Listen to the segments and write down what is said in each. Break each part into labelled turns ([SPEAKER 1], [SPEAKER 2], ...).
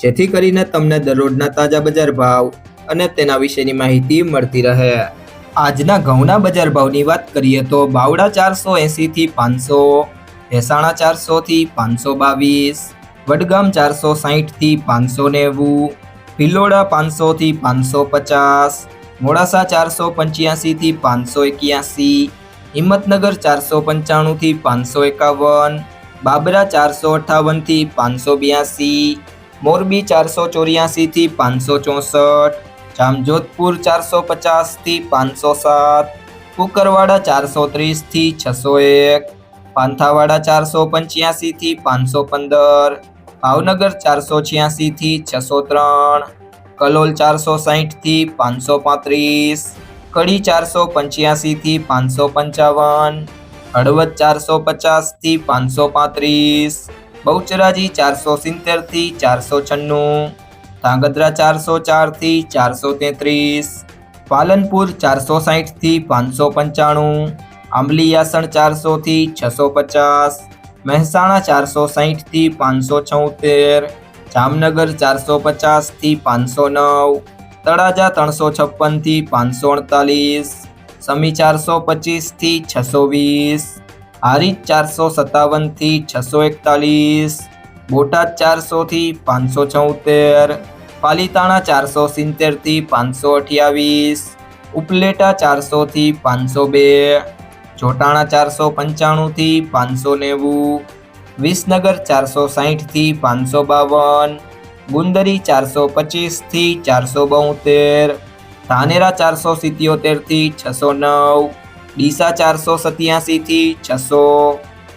[SPEAKER 1] જેથી કરીને તમને દરરોજના તાજા બજાર ભાવ અને તેના વિશેની માહિતી મળતી રહે. આજના ઘઉંના બજાર ભાવની વાત કરીએ તો બાવડા ચારસો એંસીથી પાંચસો, ભેસાણા ચારસોથી પાંચસો બાવીસ, વડગામ ચારસો સાહીઠથી પાંચસો નેવું, ભિલોડા પાંચસોથી પાંચસો પચાસ, મોડાસા ચારસો પંચ્યાસીથી પાંચસો એક્યાસી, હિંમતનગર ચારસો પંચાણુંથી પાંચસો એકાવન, બાબરા ચારસો અઠ્ઠાવનથી પાંચસો બ્યાસી મોરબી ચારસો ચોર્યાસીથી પાંચસો ચોસઠ, જામજોધપુર ચારસો પચાસથી પાંચસો સાત, કુકરવાડા ચારસો ત્રીસથી છસો એક, પાંથાવાડા ચારસો પંચ્યાસીથી પાંચસો પંદર, ભાવનગર ચારસો છ્યાસીથી છસો ત્રણ, કલોલ ચારસો સાહીઠથી પાંચસો પાંત્રીસ, કડી ચારસો પંચ્યાસીથી પાંચસો પંચાવન, હળવદ ચારસો પચાસથી પાંચસો પાંત્રીસ બહુચરાજી ચારસો સિત્તેરથી ચારસો છન્નું, ધાંગધ્રા ચારસો ચારથી ચારસો તેત્રીસ, પાલનપુર ચારસો સાહીઠથી પાંચસો પંચાણું આંબલીયાસણ ચારસોથી છસો પચાસ, મહેસાણા ચારસો સાહીઠથી પાંચસો છોતેર, જામનગર ચારસો પચાસથી પાંચસો નવ, તળાજા ત્રણસો છપ્પનથી પાંચસો અડતાલીસ, સમી ચારસો પચીસથી છસો વીસ હારીજ ચારસો સત્તાવનથી છસો એકતાલીસ, બોટાદ ચારસોથી પાંચસો ચૌતેર પાલીતાણા ચારસો સિત્તેરથી પાંચસો અઠ્યાવીસ, ઉપલેટા ચારસોથી પાંચસો બે જોટાણા ચારસો પંચાણુંથી પાંચસો નેવું, વિસનગર ચારસો સાહીઠથી પાંચસો બાવન, ગુંદરી ચારસો પચીસથી ચારસો બોતેર, ધાનેરા ચારસો સિત્યોતેરથી છસો નવ ડીસા ચારસો સત્યાસીથી છસો,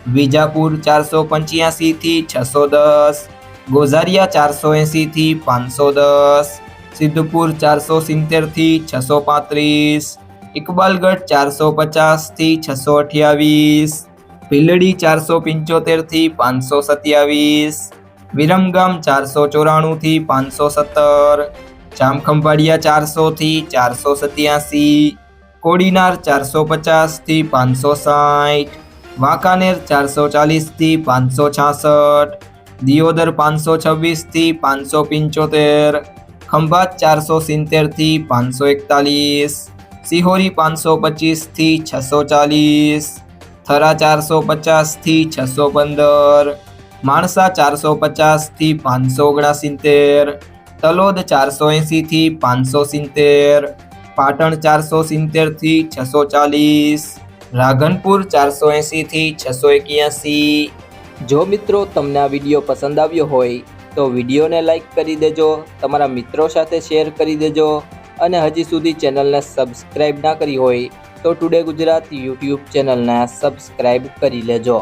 [SPEAKER 1] વિજાપુર ચારસો પંચ્યાસીથી છસો દસ, ગોઝારિયા ચારસો એંસીથી પાંચસો દસ, સિદ્ધપુર ચારસો સિત્તેરથી છસો પાંત્રીસ, ઇકબાલગઢ ચારસો પચાસથી છસો અઠ્યાવીસ, ભીલડી ચારસો પંચોતેરથી પાંચસો સત્યાવીસ, વિરમગામ ચારસો ચોરાણુંથી પાંચસો સત્તર, જામખંભાળિયા ચારસોથી ચારસો સત્યાસી કોડીનાર ચારસો પચાસથી પાંચસો સાઠ, વાંકાનેર ચારસો ચાલીસથી પાંચસો છાસઠ, દિયોદર પાંચસો છવ્વીસથી પાંચસો પંચોતેર, ખંભાત ચારસો સિત્તેરથી પાંચસો એકતાલીસ, સિહોરી પાંચસો પચીસથી છસો ચાલીસ, થરા ચારસો પચાસથી છસો પંદર, માણસા ચારસો પચાસથી પાંચસો ઓગણસિત્તેર, તલોદ ચારસો એંસીથી પાંચસો સિત્તેર પાટણ ચારસો સિત્તેરથી છસો ચાલીસ, રાધનપુર ચારસો એંસીથી છસો એક્યાસી. જો મિત્રો તમને આ વીડિયો પસંદ આવ્યો હોય, તો વિડીયોને લાઈક કરી દેજો, તમારા મિત્રો સાથે શેર કરી દેજો, અને હજી સુધી ચેનલને સબસ્ક્રાઈબ ના કરી હોય, તો ટુડે ગુજરાત યુટ્યુબ ચેનલને સબસ્ક્રાઈબ કરી લેજો.